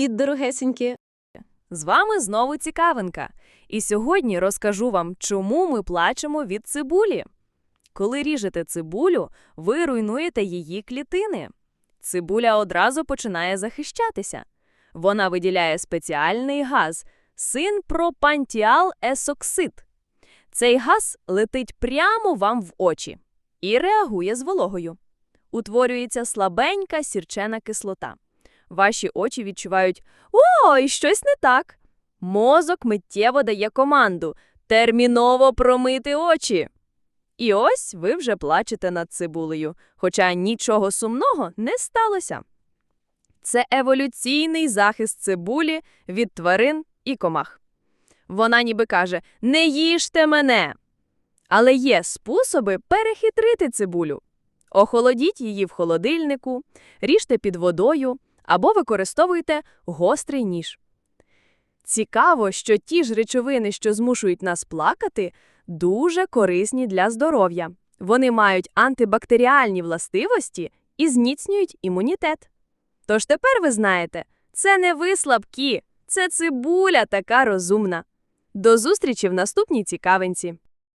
Привіт, дорогесенькі! З вами знову цікавинка. І сьогодні розкажу вам, чому ми плачемо від цибулі. Коли ріжете цибулю, ви руйнуєте її клітини. Цибуля одразу починає захищатися. Вона виділяє спеціальний газ синпропантіал-есоксид. Цей газ летить прямо вам в очі і реагує з вологою. Утворюється слабенька сірчена кислота. Ваші очі відчувають Ой, щось не так. Мозок миттєво дає команду терміново промити очі. І ось ви вже плачете над цибулею, хоча нічого сумного не сталося. Це еволюційний захист цибулі від тварин і комах. Вона ніби каже: Не їжте мене. Але є способи перехитрити цибулю. Охолодіть її в холодильнику, ріжте під водою або використовуйте гострий ніж. Цікаво, що ті ж речовини, що змушують нас плакати, дуже корисні для здоров'я. Вони мають антибактеріальні властивості і зміцнюють імунітет. Тож тепер ви знаєте, це не ви слабкі, це цибуля така розумна. До зустрічі в наступній цікавинці.